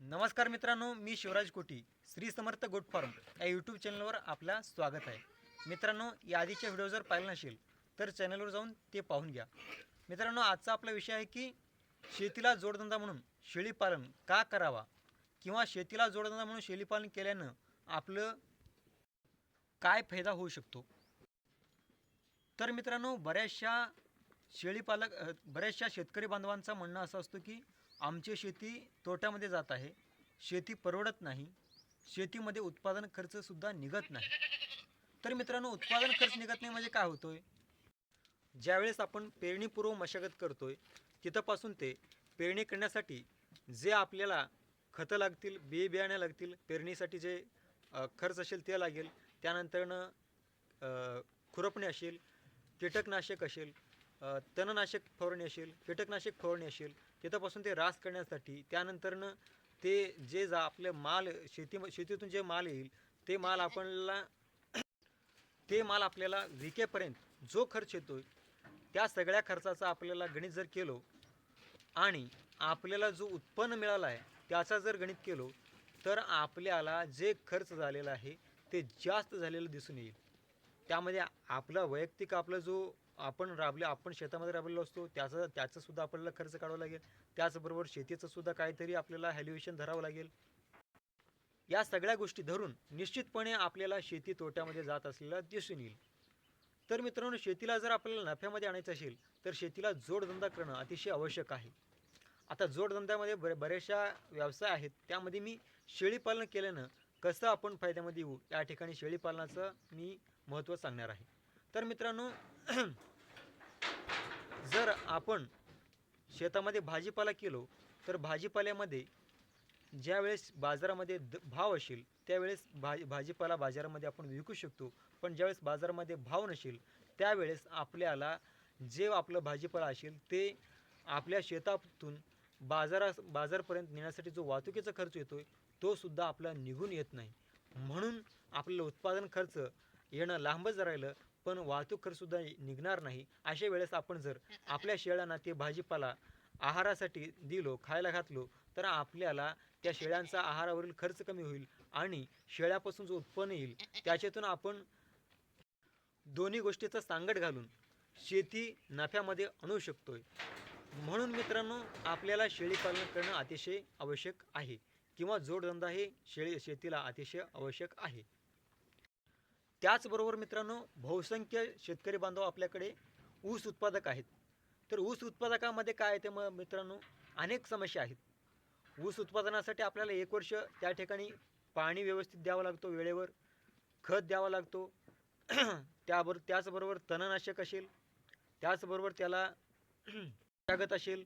नमस्कार मित्रांनो मी शिवराज कोटी श्री समर्थ गोट फार्म या यूट्यूब चॅनलवर आपलं स्वागत आहे. मित्रांनो या आधीच्या व्हिडिओ जर पाहिला नसेल तर चॅनलवर जाऊन ते पाहून घ्या. मित्रांनो आजचा आपला विषय आहे की शेतीला जोडधंदा म्हणून शेळीपालन का करावा? किंवा शेतीला जोडधंदा म्हणून शेळीपालन केल्यानं आपलं काय फायदा होऊ शकतो? तर मित्रांनो बऱ्याचशा शेळीपालक बऱ्याचशा शेतकरी बांधवांचं म्हणणं असं असतं की आमची शेती तोट्यामध्ये जात आहे. शेती परवडत नाही. शेतीमध्ये उत्पादन खर्चसुद्धा निघत नाही. तर मित्रांनो उत्पादन खर्च निघत नाही म्हणजे काय होतोय? ज्यावेळेस आपण पेरणीपूर्व मशागत करतोय तिथंपासून ते पेरणी करण्यासाठी जे आपल्याला खतं लागतील बी बियाणे लागतील पेरणीसाठी जे खर्च असेल ते लागेल. त्यानंतरनं खुरपणी असेल कीटकनाशक असेल तणनाशक फवारणी असेल कीटकनाशक फवारणी असेल तिथंपासून ते रास करण्यासाठी त्यानंतरनं ते जे जा आपले माल शेती शेतीतून जे माल येईल ते माल आपल्याला ते माल आपल्याला विकेपर्यंत जो खर्च येतो त्या सगळ्या खर्चाचा आपल्याला गणित जर केलो आणि आपल्याला जो उत्पन्न मिळाला आहे त्याचा जर गणित केलो तर आपल्याला जे खर्च झालेला आहे ते जास्त झालेलं दिसून येईल. त्यामध्ये आपला वैयक्तिक आपला जो आपण राबले आपण शेतामध्ये राबलेलो असतो त्याचा त्याचा सुद्धा आपल्याला खर्च काढावा लागेल. त्याचबरोबर शेतीचं सुद्धा काहीतरी आपल्याला हॅल्युएशन धरावं लागेल. या सगळ्या गोष्टी धरून निश्चितपणे आपल्याला शेती तोट्यामध्ये जात असलेला दिसून येईल. तर मित्रांनो शेतीला जर आपल्याला नफ्यामध्ये आणायचं असेल तर शेतीला जोडधंदा करणं अतिशय आवश्यक आहे. आता जोडधंद्यामध्ये बरे बऱ्याचशा व्यवसाय आहेत त्यामध्ये मी शेळीपालन केल्यानं कसं आपण फायद्यामध्ये येऊ या ठिकाणी शेळीपालनाचं मी महत्त्व सांगणार आहे. तर मित्रांनो जर आपण शेतामध्ये भाजीपाला केलो तर भाजीपाल्यामध्ये ज्यावेळेस बाजारामध्ये द भाव असेल त्यावेळेस भाजी भाजीपाला बाजारामध्ये आपण विकू शकतो. पण ज्यावेळेस बाजारामध्ये भाव नसेल त्यावेळेस आपल्याला जे आपलं भाजीपाला असेल ते आपल्या शेतातून बाजारा बाजारपर्यंत नेण्यासाठी जो वाहतुकीचा खर्च येतो तो सुद्धा आपला निघून येत नाही. म्हणून आपलं उत्पादन खर्च येणं लांबच राहिलं. पण वाहतूक खर्चसुद्धा निघणार नाही. अशा वेळेस आपण जर आपल्या शेळ्यांना ते भाजीपाला आहारासाठी दिलो खायला घातलो तर आपल्याला त्या शेळ्यांचा आहारावरील खर्च कमी होईल आणि शेळ्यापासून जो उत्पन्न येईल त्याच्यातून आपण दोन्ही गोष्टीचा सांगड घालून शेती नफ्यामध्ये आणू शकतोय. म्हणून मित्रांनो आपल्याला शेळी पालन करणं अतिशय आवश्यक आहे किंवा जोडधंदा हे शेळी शेतीला अतिशय आवश्यक आहे. त्याचबरोबर मित्रांनो बहुसंख्य शेतकरी बांधव आपल्याकडे ऊस उत्पादक आहेत. तर ऊस उत्पादकामध्ये काय आहे ते मग मित्रांनो अनेक समस्या आहेत. ऊस उत्पादनासाठी आपल्याला एक वर्ष त्या ठिकाणी पाणी व्यवस्थित द्यावं लागतो वेळेवर खत द्यावा लागतो. त्याबर त्याचबरोबर तणनाशक असेल त्याचबरोबर त्याला तागत असेल.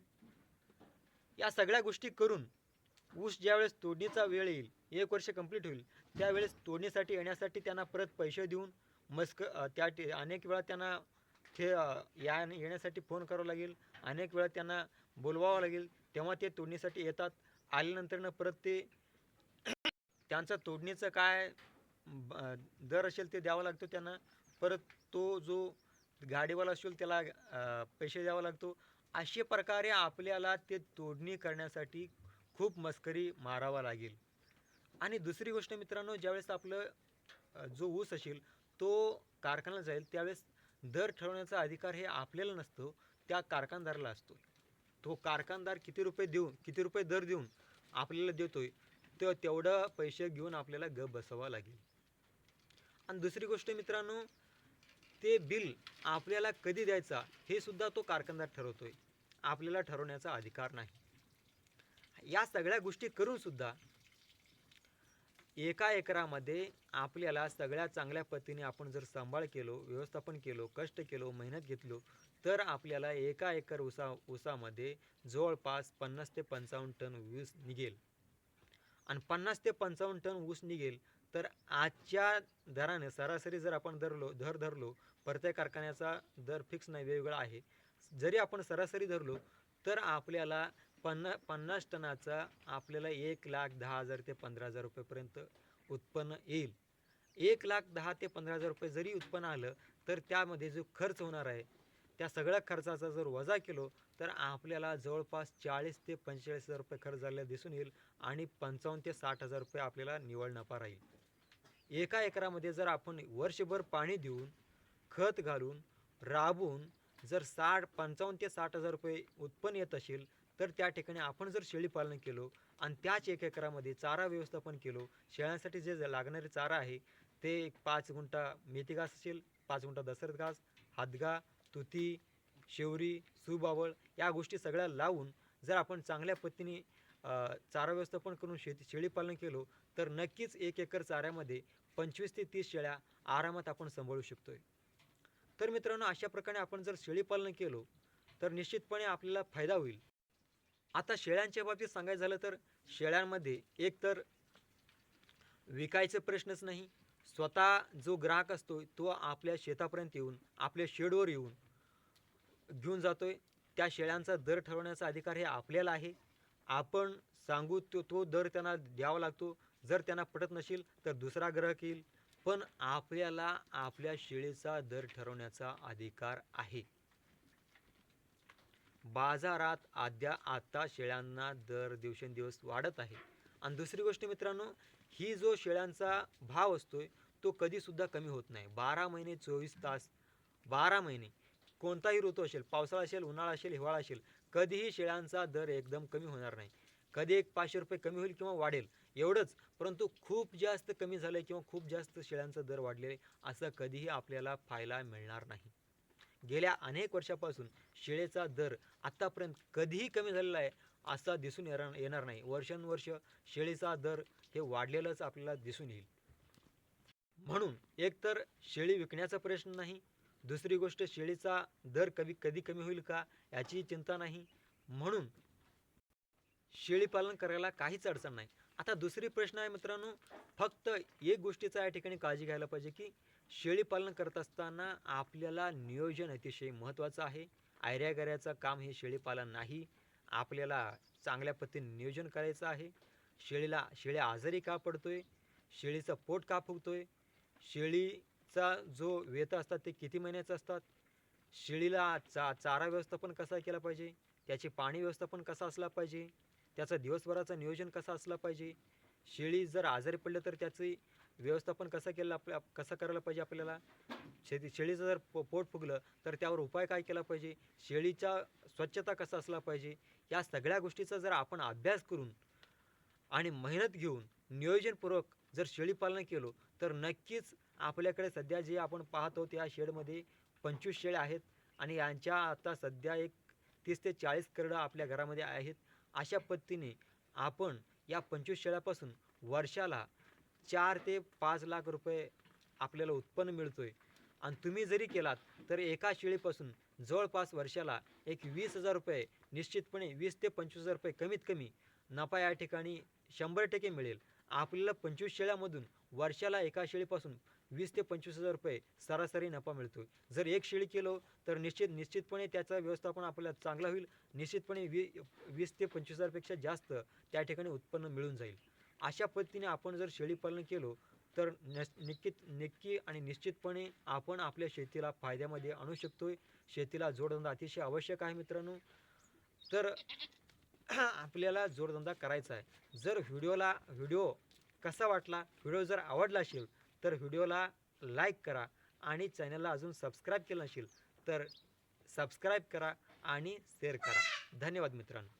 या सगळ्या गोष्टी करून ऊस ज्यावेळेस तोडणीचा वेळ येईल एक वर्ष कंप्लीट होईल त्यावेळेस तोडणीसाठी येण्यासाठी त्यांना परत पैसे देऊन मस्क त्या ठि- अनेक वेळा त्यांना ते या येण्यासाठी फोन करावा लागेल. अनेक वेळा त्यांना बोलवावं लागेल. तेव्हा ते तोडणीसाठी येतात. आल्यानंतरनं परत ते त्यांचं तोडणीचं काय ब- दर असेल ते द्यावं लागतो त्यांना. परत तो जो गाडीवाला असेल त्याला पैसे द्यावा लागतो. अशा प्रकारे आपल्याला ते तोडणी करण्यासाठी खूप मस्करी मारावा लागेल. आणि दुसरी गोष्ट मित्रांनो ज्यावेळेस आपलं जो ऊस असेल तो कारखान्याला जाईल त्यावेळेस दर ठरवण्याचा अधिकार हे आपल्याला नसतो त्या कारखानदाराला असतो. तो कारखानदार किती रुपये देऊन किती रुपये दर देऊन आपल्याला देतोय तर तेवढं पैसे घेऊन आपल्याला ग बसवावं लागेल. आणि दुसरी गोष्ट मित्रांनो ते बिल आपल्याला कधी द्यायचा हे सुद्धा तो कारखानदार ठरवतोय. आपल्याला ठरवण्याचा अधिकार नाही. या सगळ्या गोष्टी करूनसुद्धा एका एकरामध्ये आपल्याला सगळ्या चांगल्या पद्धतीने आपण जर सांभाळ केलो व्यवस्थापन केलो कष्ट केलो मेहनत घेतलो तर आपल्याला एका एकर ऊसा ऊसामध्ये जवळपास पन्नास ते पंचावन्न टन ऊस निघेल. आणि पन्नास ते पंचावन्न टन ऊस निघेल तर आजच्या दराने सरासरी जर आपण धरलो दर धरलो प्रत्येक कारखान्याचा दर फिक्स नाही वेगवेगळा आहे. जरी आपण सरासरी धरलो तर आपल्याला पन्ना पन्नास टनाचा आपल्याला एक लाख दहा हजार ते पंधरा हजार रुपयेपर्यंत उत्पन्न येईल. एक लाख दहा ते पंधरा हजार रुपये जरी उत्पन्न आलं तर त्यामध्ये जो खर्च होणार आहे त्या सगळ्या खर्चाचा जर वजा केलो तर आपल्याला जवळपास चाळीस ते पंचेचाळीस हजार रुपये खर्च झालेला दिसून येईल आणि पंचावन्न ते साठ हजार रुपये आपल्याला निवड नफा राहील. एका एकरामध्ये जर आपण वर्षभर पाणी देऊन खत घालून राबून जर साठ पंचावन्न ते साठ हजार रुपये उत्पन्न येत असेल तर त्या ठिकाणी आपण जर शेळी पालन केलो आणि त्याच एक एकरामध्ये चारा व्यवस्थापन केलो शेळ्यांसाठी जे लागणारे चारा आहे ते एक पाच गुंठा मेथी घास असेल पाच गुंठा दसरथ घास हादगा तुती शेवरी सुबावळ या गोष्टी सगळ्या लावून जर आपण चांगल्या पद्धतीने चारा व्यवस्थापन करून शेती शेळी पालन केलो तर नक्कीच एक एकर चाऱ्यामध्ये पंचवीस ते तीस शेळ्या आरामात आपण सांभाळू शकतोय. तर मित्रांनो अशा प्रकारे आपण जर शेळी पालन केलो तर निश्चितपणे आपल्याला फायदा होईल. आता शेळ्यांच्या बाबतीत सांगायचं झालं तर शेळ्यांमध्ये एक तर प्रश्नच नाही. स्वतः जो ग्राहक असतो तो आपल्या शेतापर्यंत येऊन आपल्या शेडवर येऊन घेऊन जातो आहे त्या शेळ्यांचा दर ठरवण्याचा अधिकार हे आपल्याला आहे. आपण सांगू तो तो दर त्यांना द्यावा लागतो. जर त्यांना पटत नसेल तर दुसरा ग्राहक येईल. पण आपल्याला आपल्या शेळीचा दर ठरवण्याचा अधिकार आहे. बाजारात आद्या आता शेळ्यांना दर दिवसेंदिवस वाढत आहे. आणि दुसरी गोष्ट मित्रांनो ही जो शेळ्यांचा भाव असतोय तो कधीसुद्धा कमी होत नाही. बारा महिने चोवीस तास बारा महिने कोणताही ऋतू असेल पावसाळा असेल उन्हाळा असेल हिवाळा असेल कधीही शेळ्यांचा दर एकदम कमी होणार नाही. कधी एक पाचशे रुपये कमी होईल किंवा वाढेल एवढंच. परंतु खूप जास्त कमी झालं आहे किंवा खूप जास्त शेळ्यांचा दर वाढलेला आहे असं कधीही आपल्याला पाहायला मिळणार नाही. गेल्या अनेक वर्षापासून शेळेचा दर आत्तापर्यंत कधीही कमी झालेला आहे असा दिसून येणार येणार नाही. वर्षानुवर्ष शेळीचा दर हे वाढलेलंच आपल्याला दिसून येईल. म्हणून एक तर शेळी विकण्याचा प्रश्न नाही दुसरी गोष्ट शेळीचा दर कधी कधी कमी होईल का याची चिंता नाही. म्हणून शेळीपालन करायला काहीच अडचण नाही. आता दुसरी प्रश्न आहे मित्रांनो फक्त एक गोष्टीचा या ठिकाणी काळजी घ्यायला पाहिजे की शेळी पालन करत असताना आपल्याला नियोजन अतिशय महत्त्वाचं आहे. आयऱ्यागऱ्याचं काम हे शेळीपालन नाही. आपल्याला चांगल्या पद्धतीने नियोजन करायचं आहे. शेळीला शेळ्या आजारी का पडतोय? शेळीचं पोट का फुगतोय? शेळीचा जो वेत असतात ते किती महिन्याचं असतात? शेळीला चा चारा व्यवस्थापन कसा केला पाहिजे? त्याचे पाणी व्यवस्थापन कसं असला पाहिजे? त्याचं दिवसभराचं नियोजन कसं असलं पाहिजे? शेळी जर आजारी पडलं तर त्याचं व्यवस्थापन कसं केलं आपल्या कसं करायला पाहिजे आपल्याला? शेती शेळीचं जर पो पोट फुगलं तर त्यावर उपाय काय केला पाहिजे? शेळीचा स्वच्छता कसा असला पाहिजे? या सगळ्या गोष्टीचा जर आपण अभ्यास करून आणि मेहनत घेऊन नियोजनपूर्वक जर शेळी पालन केलो तर नक्कीच आपल्याकडे सध्या जे आपण पाहतो त्या शेडमध्ये पंचवीस शेळ्या आहेत आणि यांच्या आता सध्या एक तीस ते चाळीस करडं आपल्या घरामध्ये आहेत. अशा पद्धतीने आपण या पंचवीस शेळ्यापासून वर्षाला चार ते पाच लाख रुपये आपल्याला उत्पन्न मिळतोय. आणि तुम्ही जरी केलात तर एका शेळीपासून जवळपास वर्षाला एक वीस हजार रुपये निश्चितपणे वीस ते पंचवीस हजार रुपये कमीत कमी नफा या ठिकाणी शंभर टक्के मिळेल. आपल्याला पंचवीस शेळ्यामधून वर्षाला एका शेळीपासून वीस ते पंचवीस हजार रुपये सरासरी नफा मिळतो जर एक शेळी केलो तर निश्चित निश्चितपणे त्याचा व्यवस्थापन आपल्याला चांगलं होईल. निश्चितपणे वी वीस ते पंचवीस हजारपेक्षा जास्त त्या ठिकाणी उत्पन्न मिळून जाईल. अशा पद्धतीने आपण जर शेळीपालन केलो तर नस निश्चित नक्की आणि निश्चितपणे आपण आपल्या शेतीला फायद्यामध्ये आणू शकतो शेतीला जोडधंदा अतिशय आवश्यक आहे मित्रांनो. तर आपल्याला जोडधंदा करायचा आहे. जर व्हिडिओला व्हिडिओ कसा वाटला व्हिडिओ जर आवडला असेल तर व्हिडिओला लाईक करा आणि चॅनलला अजून सबस्क्राईब केलं नसेल तर सबस्क्राईब करा आणि शेअर करा. धन्यवाद मित्रांनो.